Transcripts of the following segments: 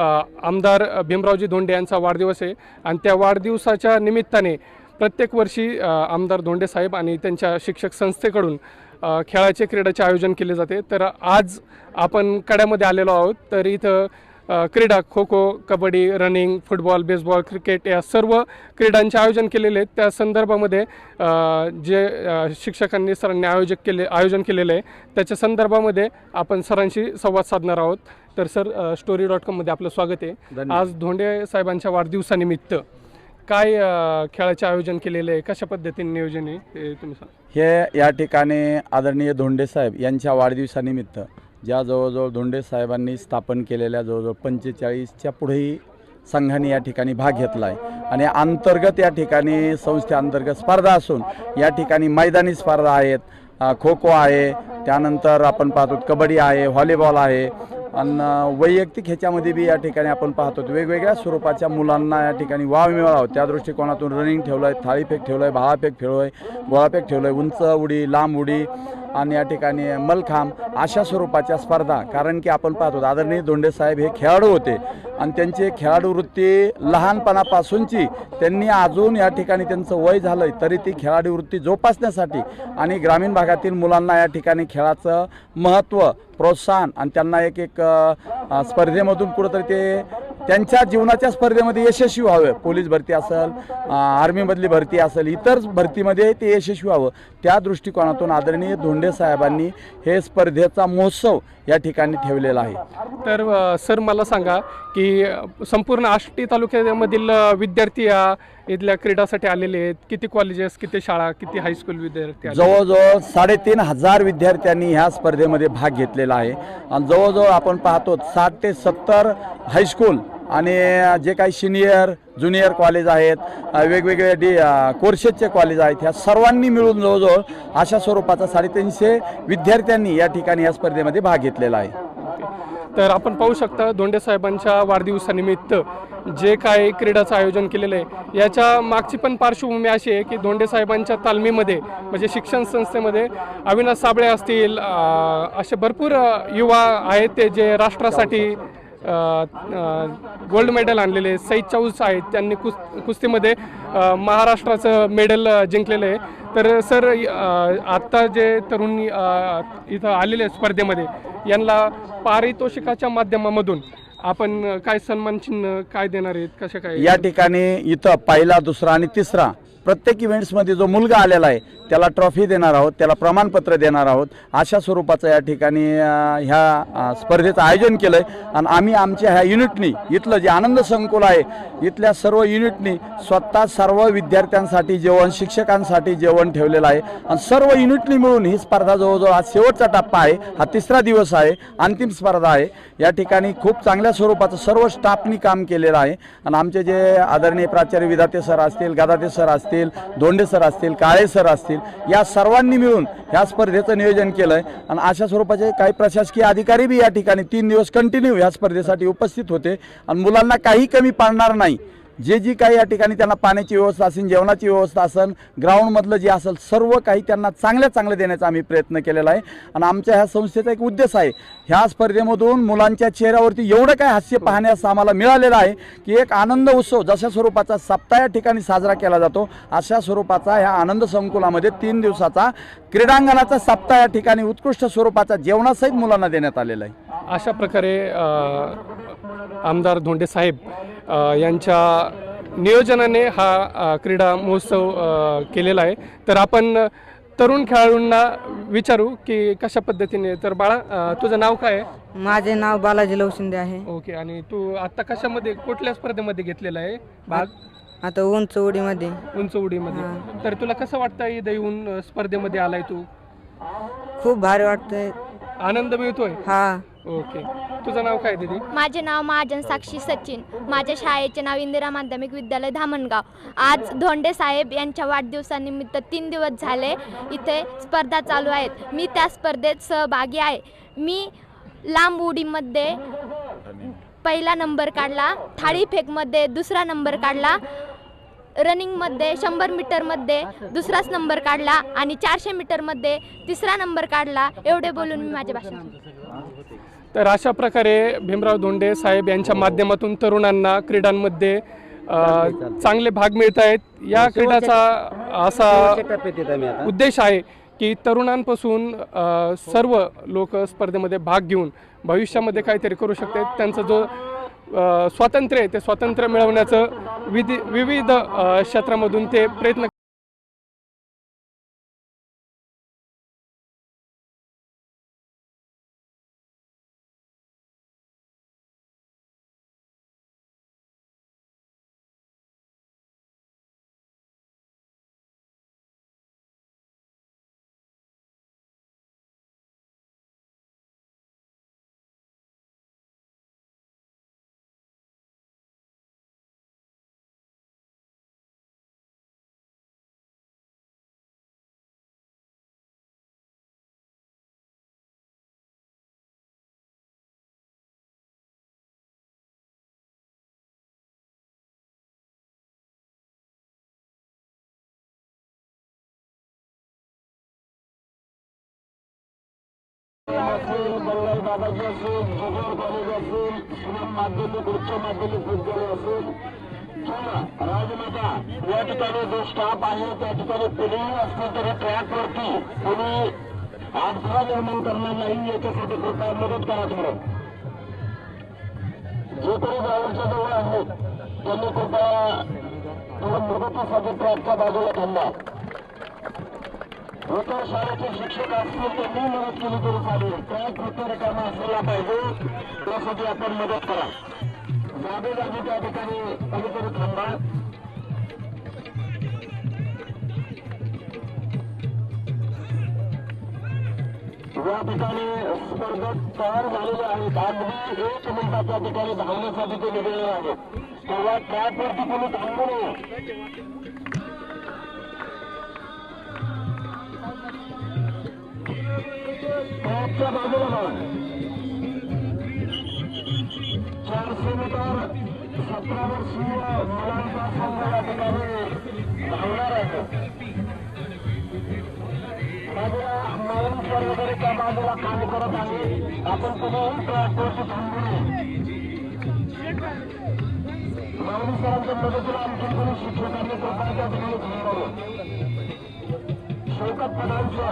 आमदार भीमरावजी धोंडे यांचा वाढदिवस आहे. आणि त्या वाढदिवसाच्या निमित्ताने प्रत्येक वर्षी आमदार धोंडे साहेब आणि त्यांच्या शिक्षक संस्थेकडून खेळाचे क्रीडाचे आयोजन केले जाते. तर आज आपण कड्यामध्ये आलेलो आहोत. तर इथं क्रीडा kho kho kabaddi running football baseball cricket या सर्व क्रीडांचे आयोजन केलेले आहेत. त्या संदर्भामध्ये जे शिक्षकांनी सरांनी आयोजक केले आयोजन केलेलं आहे. त्याच्या संदर्भामध्ये आपण सरांशी संवाद साधणार आहोत. तर सर स्टोरी डॉट कॉममध्ये आपलं स्वागत आहे. आज धोंडे साहेबांच्या वाढदिवसानिमित्त काय खेळाचे आयोजन केलेले आहे? कशा पद्धतीने नियोजन आहे? ते तुम्ही सांगा. हे या ठिकाणी आदरणीय धोंडे साहेब यांच्या वाढदिवसानिमित्त ज्या जवळजवळ धोंडे साहेबांनी स्थापन केलेल्या जवळजवळ पंचेचाळीसच्या पुढेही संघाने या ठिकाणी भाग घेतला आहे आणि अंतर्गत या ठिकाणी संस्थेअंतर्गत स्पर्धा असून या ठिकाणी मैदानी स्पर्धा आहेत खो खो आहे त्यानंतर आपण पाहतो कबड्डी आहे व्हॉलीबॉल आहे आणि वैयक्तिक ह्याच्यामध्ये बी या ठिकाणी आपण पाहतो वेगवेगळ्या स्वरूपाच्या मुलांना या ठिकाणी वाव मिळावा त्या दृष्टिकोनातून रनिंग ठेवलं आहे थाळीफेक ठेवलं आहे भाळाफेक ठेवलं आहे गोळाफेक ठेवलं आहे उंच उडी लांब उडी आणि या ठिकाणी मलखांब अशा स्वरूपाच्या स्पर्धा. कारण की आपण पाहतो आदरणीय धोंडे साहेब हे खेळाडू होते. आणि त्यांची खेळाडू वृत्ती लहानपणापासूनची. त्यांनी अजून या ठिकाणी त्यांचं वय झालं आहे तरी ती खेळाडू वृत्ती जोपासण्यासाठी आणि ग्रामीण भागातील मुलांना या ठिकाणी खेळाचं महत्त्व प्रोत्साहन आणि त्यांना एक एक स्पर्धेमधून कुठंतरी ते त्यांच्या जीवनाच्या स्पर्धेमध्ये यशस्वी व्हावं. पोलीस भरती असेल आर्मीमधली भरती असेल इतर भरतीमध्ये ते यशस्वी व्हावं. त्या दृष्टिकोनातून आदरणीय धोंडे साहेबांनी हे स्पर्धेचा महोत्सव या ठिकाणी ठेवलेला आहे. तर सर मला सांगा की संपूर्ण आष्टी तालुक्यामधील विद्यार्थी या इथल्या क्रीडासाठी आलेले आहेत. किती कॉलेजेस किती शाळा किती हायस्कूल विद्यार्थी आले? जवळजवळ साडेतीन हजार विद्यार्थ्यांनी ह्या स्पर्धेमध्ये भाग घेतलेला आहे. आणि जवळजवळ आपण पाहतो साठ ते सत्तर हायस्कूल आणि जे काही सिनियर ज्युनियर कॉलेज आहेत वेगवेगळे डी कोर्सेसचे कॉलेज आहेत ह्या सर्वांनी मिळून जवळजवळ अशा स्वरूपाचा साडेतीनशे विद्यार्थ्यांनी या ठिकाणी या स्पर्धेमध्ये भाग घेतलेला आहे. तर आपण पाहू शकता धोंडे साहेबांच्या वाढदिवसानिमित्त जे काय क्रीडाचं आयोजन केलेलं आहे याच्या मागची पण पार्श्वभूमी अशी आहे की धोंडे साहेबांच्या तालमीमध्ये म्हणजे शिक्षण संस्थेमध्ये अविनाश साबळे असतील असे भरपूर युवा आहेत ते जे राष्ट्रासाठी गोल्ड मेडल आणलेले सई चौस आहेत. त्यांनी कुस कुस्तीमध्ये महाराष्ट्राचं मेडल जिंकलेलं आहे. तर सर आत्ता जे तरुण इथं आलेले स्पर्धेमध्ये यांना पारितोषिकाच्या माध्यमामधून आपण काय सन्मान चिन्ह काय देणार आहेत कशा काय या ठिकाणी इथं पहिला दुसरा आणि तिसरा प्रत्येक इव्हेंट्समध्ये जो मुलगा आलेला आहे त्याला ट्रॉफी देणार आहोत त्याला प्रमाणपत्र देणार आहोत. अशा स्वरूपाचं या ठिकाणी ह्या स्पर्धेचं आयोजन केलं आहे आणि आम्ही आमच्या ह्या युनिटनी इथलं जे आनंद संकुल आहे इथल्या सर्व युनिटनी स्वतः सर्व विद्यार्थ्यांसाठी जेवण शिक्षकांसाठी जेवण ठेवलेलं आहे. आणि सर्व युनिटनी मिळून ही स्पर्धा जवळजवळ आज शेवटचा टप्पा आहे. हा तिसरा दिवस आहे अंतिम स्पर्धा आहे. या ठिकाणी खूप चांगल्या स्वरूपाचं सर्व स्टाफनी काम केलेलं आहे. आणि आमचे जे आदरणीय प्राचार्य विधाते सर असतील गदाते सर असतील धोंडे सर असतील काळे सर असतील या सर्वांनी मिळून ह्या स्पर्धेचं नियोजन केलं आहे आणि अशा स्वरूपाचे काही प्रशासकीय अधिकारी बी या ठिकाणी तीन दिवस कंटिन्यू ह्या स्पर्धेसाठी उपस्थित होते. आणि मुलांना काही कमी पाडणार नाही. जे जी काही या ठिकाणी त्यांना पाण्याची व्यवस्था असेल जेवणाची व्यवस्था असेल ग्राउंडमधलं जे असेल सर्व काही त्यांना चांगल्या चांगलं देण्याचा आम्ही प्रयत्न केलेला आहे. आणि आमच्या ह्या संस्थेचा एक उद्देश आहे. ह्या स्पर्धेमधून मुलांच्या चेहऱ्यावरती एवढं काय हास्य पाहण्यास आम्हाला मिळालेलं आहे की एक आनंद उत्सव जशा स्वरूपाचा सप्ताह या ठिकाणी साजरा केला जातो अशा स्वरूपाचा ह्या आनंद संकुलामध्ये तीन दिवसाचा क्रीडांगणाचा सप्ताह या ठिकाणी उत्कृष्ट स्वरूपाचा जेवणासहित मुलांना देण्यात आलेला आहे. अशा प्रकारे आमदार धोंडे साहेब यांच्या नियोजनाने हा क्रीडा महोत्सव केलेला आहे. तर आपण तरुण खेळाडूंना विचारू की कशा पद्धतीने? तर बाळा तुझं नाव काय आहे? माझे नाव बालाजी लवशिंदे आहे. ओके आणि तू आता कशामध्ये कुठल्या स्पर्धेमध्ये घेतलेला आहे? भाग? आता उंच उडीमध्ये उंच उडीमध्ये तर तुला कसं वाटतं येऊन स्पर्धेमध्ये आलाय तू? खूप भारी वाटतंय. आनंद मिळतोय? हा. ओके. तुझं नाव काय दीदी? माझे नाव महाजन साक्षी सचिन. माझ्या शाळेचे नाव इंदिरा माध्यमिक विद्यालय धामणगाव. आज धोंडे साहेब यांच्या वाढदिवसानिमित्त तीन दिवस झाले इथे स्पर्धा चालू आहेत. मी त्या स्पर्धेत सहभागी आहे. मी लांब उडीमध्ये पहिला नंबर काढला थाळीफेकमध्ये दुसरा नंबर काढला रनिंगमध्ये शंभर मीटरमध्ये दुसराच नंबर काढला आणि चारशे मीटरमध्ये तिसरा नंबर काढला. एवढे बोलून मी माझे भाषण तर अशा प्रकारे भीमराव धोंडे साहेब यांच्या माध्यमातून तरुणांना क्रीडांमध्ये चांगले भाग मिळत आहेत. या क्रीडाचा असा उद्देश आहे की तरुणांपासून सर्व लोक स्पर्धेमध्ये भाग घेऊन भविष्यामध्ये काहीतरी करू शकतात. त्यांचा जो स्वातंत्र्य आहे ते स्वातंत्र्य मिळवण्याचं विधि विविध क्षेत्रामधून ते प्रयत्न बाबाजी असेल कॉलेज असेल किंवा माध्यमिक उच्च माध्यमिक विद्यालय असेल किंवा राजमाता या ठिकाणी जो स्टाफ आहे त्या ठिकाणी कुणीही असलं तरी ट्रॅकवरती कोणी अडथळा निर्माण करणार नाही याच्यासाठी कृपया मदत करा थोडं जे कोणी जवळच्या जवळ आहेत त्यांनी कृपया थोडं मदतीसाठी ट्रॅकच्या बाजूला थांबा इतर शाळेचे शिक्षक असतील त्यांनी मदत केली तरी चालेल ट्रॅक फक्त रिकामा असलेला पाहिजे त्यासाठी आपण मदत करा जागे जागी त्या ठिकाणी कधीतरी थांबा या ठिकाणी स्पर्धक तयार झालेले आहेत अगदी एक मिनिटाच्या ठिकाणी धावण्यासाठी ते निघालेले आहेत तेव्हा ट्रॅकवरती कोणी थांबू नये ट्रॅकच्या बाजूला बघा चारशे मीटर सतरा वर्षीय मुलांचा संघ या ठिकाणी धावणार आहे बाजूला मौन सर वगैरे त्या बाजूला काम करत आहे आपण कुठेही ट्रॅकवरती थांबू नये माऊली सरांच्या मदतीला आणखी कोणी शिक्षकांनी कृपया त्या ठिकाणी थांबावं शौकत पठाण सर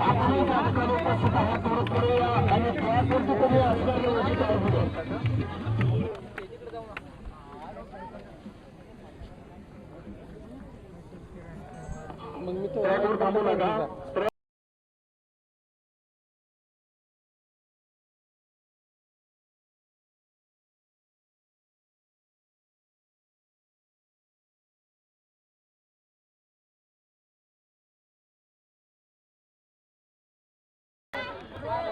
आपणही त्या ठिकाणी उपस्थित आहात थोडं करूया आणि आणि ट्रॅकवरती असणारे असल्याने याची मग मी तो थांबू नका.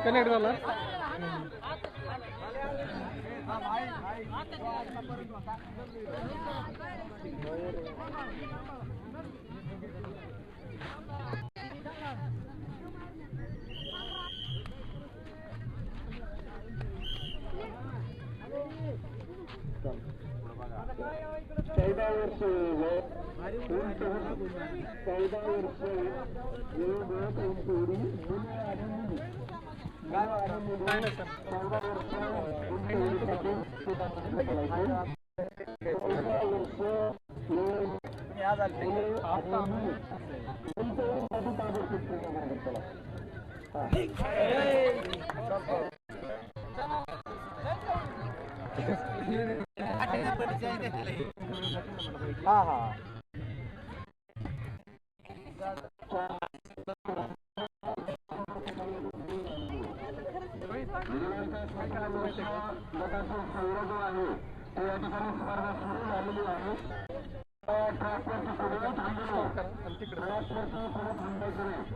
कनेक्ट झाला चौदा वर्ष वय चौदा वर्ष वयोगट उंचवडी मुले आणि हा हा आणि मुली चौदा वर्ष उंचवडीसाठी शेतामध्ये बोलायचे चौदा वर्ष वय मुले आणि मुली उंचवडीसाठी ताबडतोब प्रयत्न करत चला गटाचा संघ जो आहे ते या ठिकाणी स्पर्धा सुरू झालेली आहे ट्रॅकवरती पुढे थांबलो ट्रॅकवरती पुढे थांबायचं नाही